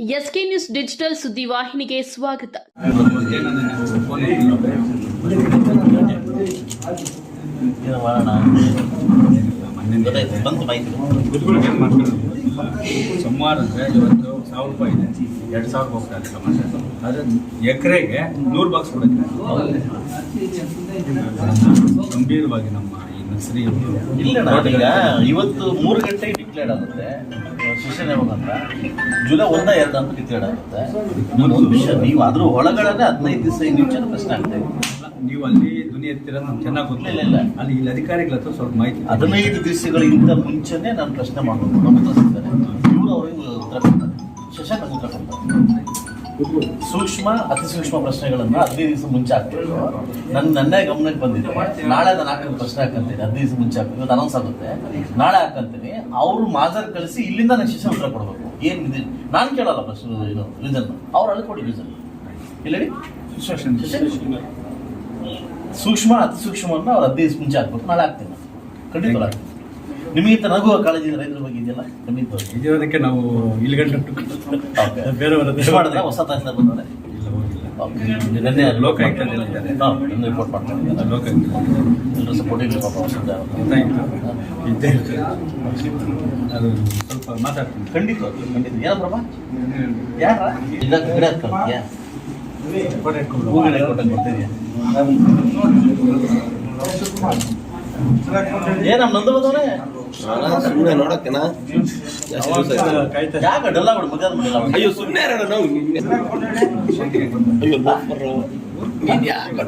SK news digital ಸುದ್ದಿವಾಹಿನಿಗೆ ಸ್ವಾಗತ. ಸುಮಾರು ಅಂದರೆ ಇವತ್ತು ಸಾವಿರ ರೂಪಾಯಿ ಇದೆ. ಎರಡು ಸಾವಿರ ಹೋಗ್ತಾ ಇದೆ ಸಮಸ್ಯೆ. ಆದರೆ ಎಕರೆಗೆ ನೂರು ಬಾಕ್ಸ್ ಕೊಡುತ್ತೆ. ಗಂಭೀರವಾಗಿ ನಮ್ಮ ನರ್ಸರಿ ಇಲ್ಲ ಈಗ ಇವತ್ತು ಮೂರು ಗಂಟೆಗೆ ಡಿಕ್ಲೇರ್ ಆಗುತ್ತೆ. ಸೆಷನ್ ಯಾವಾಗ ಅಂತ. ಜುಲೈ ಒಂದ ಎರಡು ಅಂತ ಡಿಕ್ಲೇರ್ ಆಗುತ್ತೆ. ಒಂದು ವಿಷಯ ನೀವು ಅದ್ರ ಒಳಗಡೆ ಹದಿನೈದು ದಿವಸ ಮುಂಚೆ ಪ್ರಶ್ನೆ ಆಗ್ತಾ ನೀವು ಅಲ್ಲಿ ಧ್ವನಿ ಎತ್ತಿರ ನಮ್ಗೆ ಚೆನ್ನಾಗಿ ಗೊತ್ತಿಲ್ಲ ಇಲ್ಲ. ಅಲ್ಲಿ ಇಲ್ಲಿ ಅಧಿಕಾರಿಗಳ ಹತ್ರ ಸ್ವಲ್ಪ ಮಾಹಿತಿ ಹದಿನೈದು ದಿವಸಗಳಿಂದ ಮುಂಚೆನೇ ನಾನು ಪ್ರಶ್ನೆ ಮಾಡಬೇಕು. ನಮ್ಮ ಇವರು ಅವರಿಗೆ ಉತ್ತರ ಕೊಡ್ತಾರೆ. ಶಶಾಂಕ್ ಉತ್ತರ ಕೊಡ್ತಾರೆ. ಸೂಕ್ಷ್ಮ ಅತಿ ಸೂಕ್ಷ್ಮ ಪ್ರಶ್ನೆಗಳನ್ನ ಹದಿನೈದು ದಿವಸ ಮುಂಚೆ ಹಾಕ್ಬೇಕು. ನನ್ನ ನನ್ನೇ ಗಮನಕ್ಕೆ ಬಂದಿದೆ. ನಾಳೆ ನಾನು ಹಾಕಿದ ಪ್ರಶ್ನೆ ಹಾಕಂತೀನಿ. ಹದಿನೈದು ದಿವಸ ಮುಂಚೆ ಹಾಕ್ಬೇಕು. ಇವತ್ತು ಅನೌನ್ಸ್ ಆಗುತ್ತೆ. ನಾಳೆ ಹಾಕಂತೀನಿ. ಅವರು ಮಾಜರ್ ಕಳಿಸಿ ಇಲ್ಲಿಂದ ನಾನು ಶಿಷ್ಯ ಉತ್ತರ ಕೊಡಬೇಕು. ಏನು ಇದೆ? ನಾನು ಕೇಳಲ್ಲ ಪ್ರಶ್ನೆ ಇದು ರೀಸನ್ ಅವ್ರು ಅಲ್ಲಿ ಕೊಡಿ ರೀಸನ್ ಇಲ್ಲ ಸೂಕ್ಷ್ಮ ಅತಿ ಸೂಕ್ಷ್ಮವನ್ನು ಅವ್ರು ಹದಿನೈದು ದಿವಸ ಮುಂಚೆ ಹಾಕ್ಬೇಕು ನಾಳೆ ಹಾಕ್ತೀನಿ. ಖಂಡಿತ ಹಾಕ್ತೀನಿ ನಿಮಗಿಂತ ನಗುವ ಕಾಳಜಿ ರೈತರ ಬಗ್ಗೆ ಇದೆಯಲ್ಲ? ಖಂಡಿತ ಇದಿರೋದಕ್ಕೆ ನಾವು ಇಲ್ಲಿ ಗಂಟೆ ವಿಶ್ ಮಾಡಿದ್ರೆ ಹೊಸ ತಹಸೀಲ್ದಾರ್ ಬಂದರೆ ಇಲ್ಲ ನೆನ್ನೆ ರಿಪೋರ್ಟ್ ಮಾಡ್ಕೊಂಡಿದ್ದಾರೆ ಲೋಕ ಎಲ್ಲರೂ ಪಾಪ ಹೊಸದ ಗೊತ್ತಾಯಿತು. ಇದ್ದೇ ಇರ್ತದೆ ಅದು ಸ್ವಲ್ಪ ಮಾತಾಡ್ತೀನಿ. ಖಂಡಿತ ಖಂಡಿತ. ಯಾರ ಈಗ ಗಿಡ ಹತ್ಕೊಂಡ್ಯಾ ಫೋಟೋ ಇಟ್ಕೊಂಡು ಹೂ ಗಿಡ ಕೊಟ್ಟಂಗೆ ಬರ್ತಿದ್ಯಾ ನಮ್ಮ ನಂದು ಬಂದವನೇ ಸುಮ್ಮನೆ ನೋಡಕ್ಕೆನಾ? ಕಾಯ್ತಾ ಯಾಕೆ ಡಲ್ಲ ಬಿಡು ಮಾಡಿಲ್ಲ ಅಯ್ಯೋ ಸುಮ್ಮನೆ ನಾವು ಅಯ್ಯೋ ನೀನ್ ಯಾಕೆ